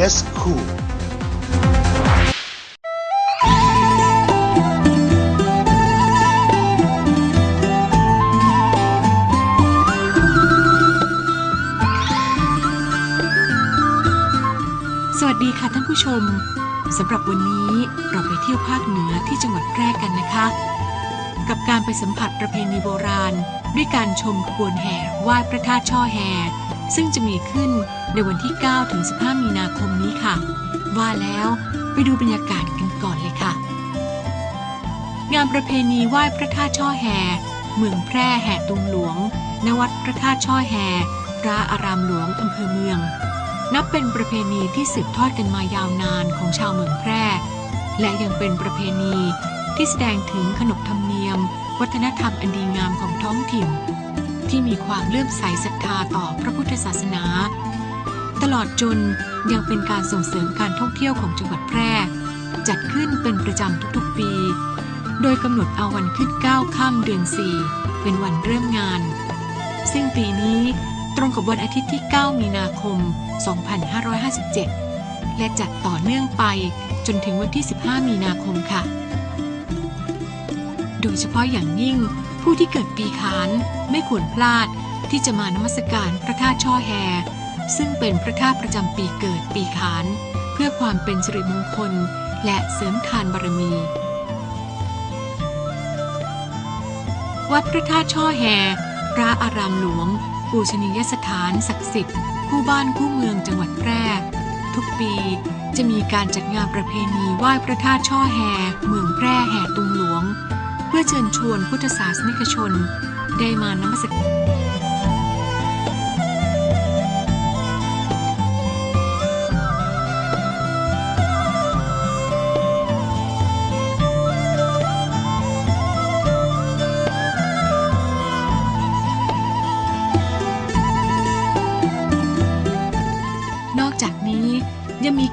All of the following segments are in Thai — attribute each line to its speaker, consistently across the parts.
Speaker 1: AIS Cool
Speaker 2: สวัสดีค่ะท่านผู้ชมสำหรับวันนี้เราไปเที่ยวภาคเหนือที่จังหวัดแพร่กันนะคะ กับการไปสัมผัสประเพณีโบราณ ด้วยการชมขบวนแห่ไหว้พระธาตุช่อแห่ ซึ่งจะมีขึ้น ในวันที่ 9 ถึง 15 มีนาคมนี้ค่ะ ว่าแล้วไปดูบรรยากาศกันก่อนเลยค่ะ งานประเพณีไหว้พระธาตุช่อแห่เมืองแพร่แห่ตุงหลวงณวัดพระธาตุช่อแห่พระอารามหลวงอำเภอเมือง นับเป็นประเพณีที่สืบทอดกันมายาวนานของชาวเมืองแพร่ และยังเป็นประเพณีที่แสดงถึงขนบธรรมเนียม วัฒนธรรมอันดีงามของท้องถิ่น ที่มีความเลื่อมใสศรัทธาต่อพระพุทธศาสนา ตลอดจนยังเป็นการส่งเสริมการท่องเที่ยวของจังหวัดแพร่ จัดขึ้นเป็นประจำทุกๆปี โดยกำหนดเอาวันขึ้น9ค่ำเดือน 4 เป็นวันเริ่มงาน ซึ่งปีนี้ตรงกับวันอาทิตย์ที่ 9 มีนาคม 2557 และจัดต่อเนื่องไปจนถึงวันที่ 15 มีนาคมค่ะ โดยเฉพาะอย่างยิ่งผู้ที่เกิดปีขานไม่ควรพลาดที่จะมานมัสการพระธาตุช่อแฮ ซึ่งเป็นพระธาตุประจำปีเกิดปีขาน เพื่อความเป็นสิริมงคล และเสริมทานบารมี วัดพระธาตุช่อแฮพระอารามหลวง ปูชนียสถานศักดิ์สิทธิ์ คู่บ้านคู่เมืองจังหวัดแพร่ทุกปีจะมีการจัดงานประเพณีไหว้พระธาตุช่อแฮเมืองแพร่แห่ตุงหลวง เพื่อเชิญชวนพุทธศาสนิกชน ได้มานมัสการ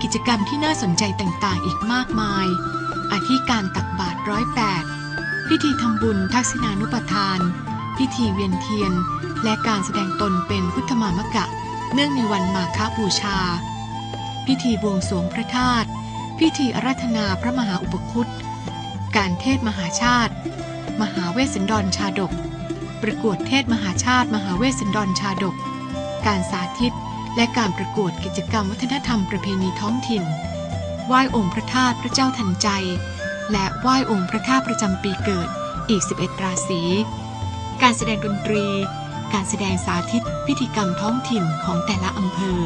Speaker 2: กิจกรรมที่น่าสนใจต่างๆ อีกมากมาย อาทิการตักบาตรร้อยแปดพิธีทำบุญทักษิณานุปทาน พิธีเวียนเทียน และการแสดงตนเป็นพุทธมามกะ เนื่องในวันมาฆบูชา พิธีบวงสรวงพระธาตุพิธีอาราธนาพระมหาอุปคุตการเทศมหาชาติ มหาเวสสันดรชาดก ประกวดเทศมหาชาติ มหาเวสสันดรชาดก การสาธิต และการประกวดกิจกรรมวัฒนธรรมประเพณีท้องถิ่น ไหว้องค์พระธาตุพระเจ้าทันใจ และไหว้องค์พระธาตุประจำปีเกิดอีก 11 ราศี การแสดงดนตรี การแสดงสาธิตพิธีกรรมท้องถิ่นของแต่ละอำเภอ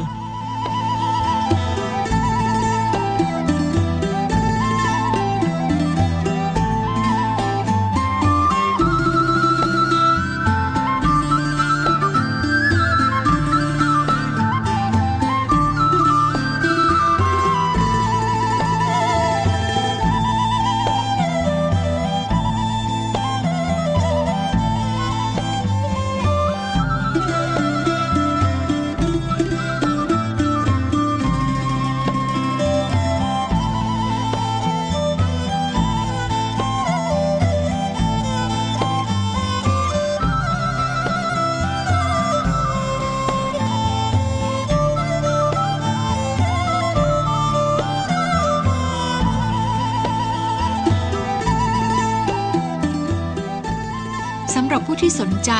Speaker 2: ผู้ที่สนใจ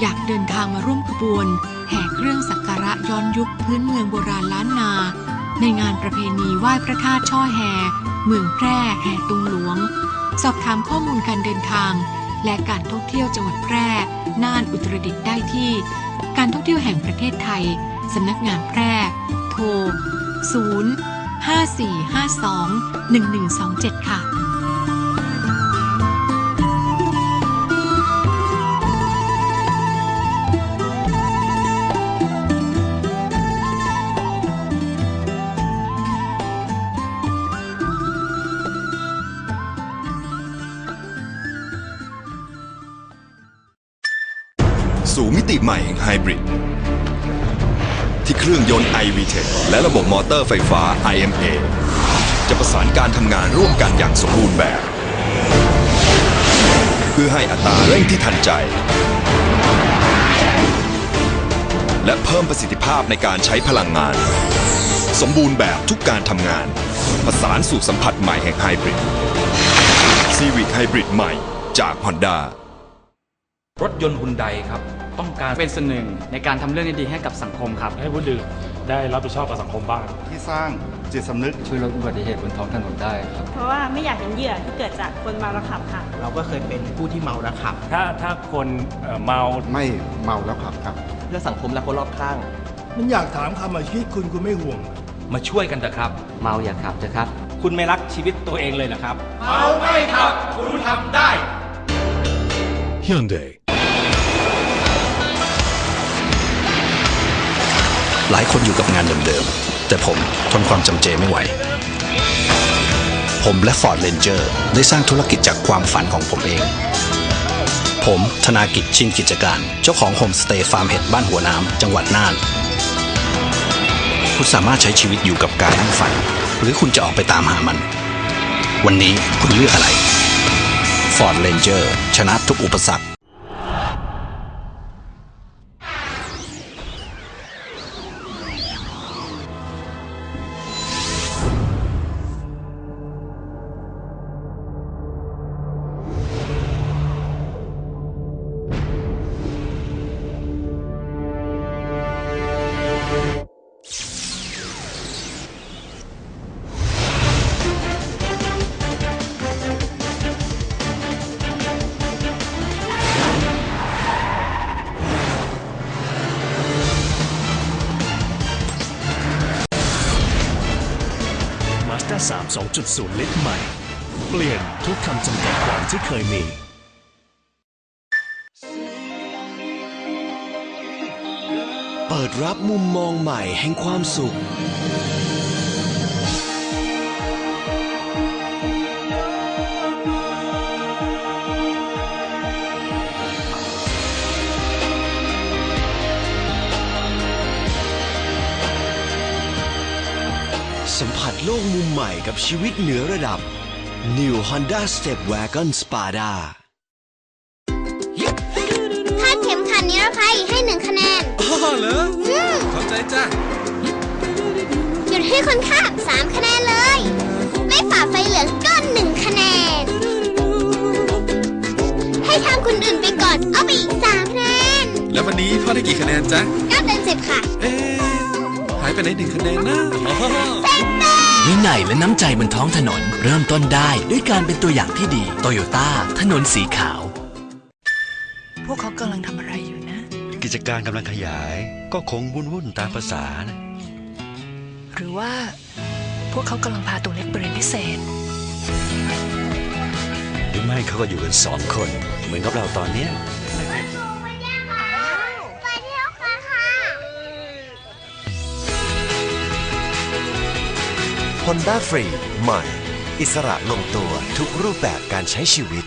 Speaker 2: อยากเดินทางมาร่วมขบวน แห่เครื่องสักการะย้อนยุคพื้นเมืองโบราณล้านนา ในงานประเพณีไหว้พระธาตุช่อแห่ เมืองแพร่แห่ตุงหลวง สอบถามข้อมูลการเดินทาง และการท่องเที่ยวจังหวัดแพร่ น่านอุตรดิตถ์ได้ที่ การท่องเที่ยวแห่งประเทศไทย สำนักงานแพร่ โทร 0 5452 1127 ค่ะ
Speaker 3: สู่มิติใหม่แห่งไฮบริดที่เครื่องยนต์ iVTEC และระบบมอเตอร์ไฟฟ้า IMA จะประสานการทำงานร่วมกันอย่างสมบูรณ์แบบ เพื่อให้อัตราเร่งที่ทันใจ และเพิ่มประสิทธิภาพในการใช้พลังงาน สมบูรณ์แบบทุกการทำงานผสานสู่สัมผัสใหม่แห่งไฮบริด Civic Hybrid ใหม่จาก Honda
Speaker 1: รถยนต์ฮุนไดครับ ต้องการ
Speaker 4: เป็นส่วนหนึ่งในการทำเรื่องดีๆให้กับสังคมครับ
Speaker 5: ให้ผู้ดื่มได้รับผิดชอบกับสังคมบ้าง
Speaker 6: ที่สร้างจิตสำนึก
Speaker 4: ช่วยลดอุบัติเหตุบนท้องถนนได้ครับ
Speaker 7: เพราะว่าไม่อยากเห็นเหยื่อที่เกิดจากคนเมาแล้วขับค่ะ
Speaker 8: เราก็เคยเป็นผู้ที่เมาแล้วขับ
Speaker 5: ถ้าถ้าคนเอ่อเมา
Speaker 6: ไม่เมาแล้วขับครับ
Speaker 8: เพื่อสังคมและคนรอบข้าง
Speaker 9: มันอยากถามคำอาชีพคุณคุณไม่ห่วง
Speaker 1: มาช่วยกันเถอะครับ
Speaker 4: เมาอย่าขับนะครับ
Speaker 8: คุณไม่รักชีวิตตัวเองเลยนะครับ
Speaker 9: Hyundai
Speaker 10: หลายคนอยู่กับงานเดิมๆ แต่ผมทนความจำเจไม่ไหว ผมและ Ford Ranger ได้สร้างธุรกิจจากความฝันของผมเอง ผมธนากิจชินกิจการ เจ้าของโฮมสเตย์ฟาร์มเห็ดบ้านหัวน้ำจังหวัดน่าน คุณสามารถใช้ชีวิตอยู่กับกายและฝัน หรือคุณจะออกไปตามหามัน วันนี้คุณเลือกอะไร Ford Ranger ชนะทุกอุปสรรค
Speaker 9: 3 2.0ลิตใหม่ เปลี่ยนทุกคำจำกัดความที่เคยมี
Speaker 11: เปิดรับมุมมองใหม่แห่งความสุข สัมผัสโลกมุมใหม่กับชีวิตเหนือระดับ New Honda Step Wagon Spada
Speaker 12: คาดเข็มขัดนิรภัยให้หนึ่งคะแนน
Speaker 1: อ๋อเหรอเข้าใจจ้ะ
Speaker 12: หยุดให้คนข้ามสามคะแนนเลย ไม่ฝ่าไฟเหลืองก็หนึ่งคะแนน ให้ทางคนอื่นไปก่อน เอาไปอีกสามคะแนน
Speaker 1: แล้ววันนี้พ่อได้กี่คะแนนจ๊ะ
Speaker 12: เก้าเต็มสิบค่ะ
Speaker 1: เอ๊ะหายไปไหนหนึ่งคะแนนนะอ๋อ
Speaker 11: วินัยและน้ำใจบนท้องถนน เริ่มต้นได้ด้วยการเป็นตัวอย่างที่ดีโตโยต้าถนนสีขาว
Speaker 2: พวกเขากำลังทำอะไรอยู่นะ
Speaker 10: กิจการกำลังขยายก็คงวุ่นวุ่นตามภาษานะ
Speaker 2: หรือว่า พวกเขากำลังพาตัวเล็กไปเรียนพิเศษ
Speaker 10: หรือไม่เขาก็อยู่กันสองคน เหมือนกับเราตอนเนี้ย
Speaker 11: Honda Free ใหม่ อิสระลงตัวทุกรูปแบบการใช้ชีวิต